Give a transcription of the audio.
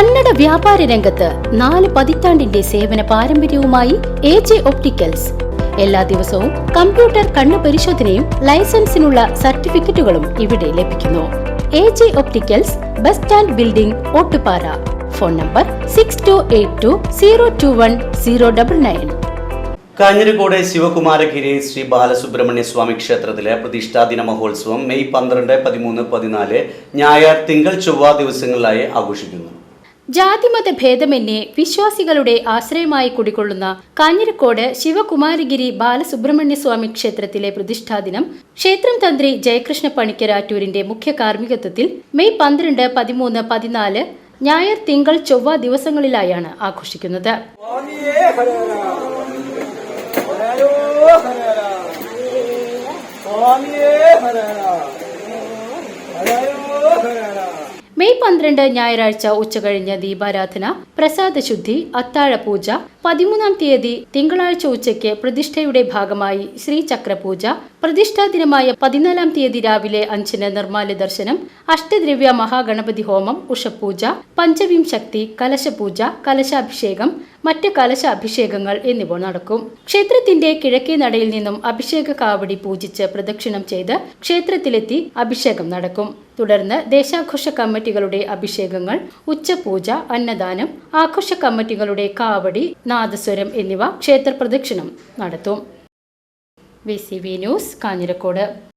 കന്നഡ വ്യാപാര രംഗത്ത് നാല് പതിറ്റാണ്ടിന്റെ സേവന പാരമ്പര്യവുമായി എ ജെ ഒപ്റ്റിക്കൽസ്. എല്ലാ ദിവസവും കമ്പ്യൂട്ടർ കണ്ണു പരിശോധനയും ലൈസൻസിനുള്ള സർട്ടിഫിക്കറ്റുകളും ഇവിടെ ലഭിക്കുന്നു. A J opticals bus stand building Ottupara. Phone number six two eight two zero two one zero double nine Kanjirakode Sivakumaragiri Sree Balasubrahmanya Swami ക്ഷേത്രത്തിലെ പ്രതിഷ്ഠാദിന മഹോത്സവം മെയ് പന്ത്രണ്ട് പതിമൂന്ന് പതിനാല് ഞായർ തിങ്കൾ ചൊവ്വ ദിവസങ്ങളിലായി ആഘോഷിക്കുന്നു. ജാതിമത ഭേദമന്യേ വിശ്വാസികളുടെ ആശ്രയമായി കുടികൊള്ളുന്ന കാഞ്ഞിരക്കോട് ശിവകുമാരഗിരി ബാലസുബ്രഹ്മണ്യസ്വാമി ക്ഷേത്രത്തിലെ പ്രതിഷ്ഠാദിനം ക്ഷേത്രം തന്ത്രി ജയകൃഷ്ണ പണിക്കരാറ്റൂരിന്റെ മുഖ്യ കാർമ്മികത്വത്തിൽ മെയ് പന്ത്രണ്ട് പതിമൂന്ന് പതിനാല് ഞായർ തിങ്കൾ ചൊവ്വ ദിവസങ്ങളിലായാണ് ആഘോഷിക്കുന്നത്. സ്വാമിയേ ഹരയോ ഹരഹര സ്വാമിയേ ഹരഹര ഹരയോ ഹരഹര മെയ് പന്ത്രണ്ട് ഞായറാഴ്ച ഉച്ചകഴിഞ്ഞ് ദീപാരാധന പ്രസാദശുദ്ധി അത്താഴപൂജ പതിമൂന്നാം തീയതി തിങ്കളാഴ്ച ഉച്ചയ്ക്ക് പ്രതിഷ്ഠയുടെ ഭാഗമായി ശ്രീചക്ര പൂജ പ്രതിഷ്ഠാ ദിനമായ പതിനാലാം തീയതി രാവിലെ അഞ്ചിന് നിർമ്മാല്യ ദർശനം അഷ്ടദ്രവ്യ മഹാഗണപതി ഹോമം ഉഷപൂജ പഞ്ചവീം ശക്തി കലശപൂജ കലശാഭിഷേകം മറ്റ് കലശ അഭിഷേകങ്ങൾ എന്നിവ നടക്കും. ക്ഷേത്രത്തിന്റെ കിഴക്കേ നടയിൽ നിന്നും അഭിഷേക കാവടി പൂജിച്ച് പ്രദക്ഷിണം ചെയ്ത് ക്ഷേത്രത്തിലെത്തി അഭിഷേകം നടക്കും. തുടർന്ന് ദേശാഘോഷ കമ്മിറ്റികളുടെ അഭിഷേകങ്ങൾ ഉച്ചപൂജ അന്നദാനം ആഘോഷ കമ്മിറ്റികളുടെ കാവടി നാദസ്വരം എന്നിവ ക്ഷേത്ര പ്രദക്ഷിണം നടത്തും. V C V news Kanjirakode.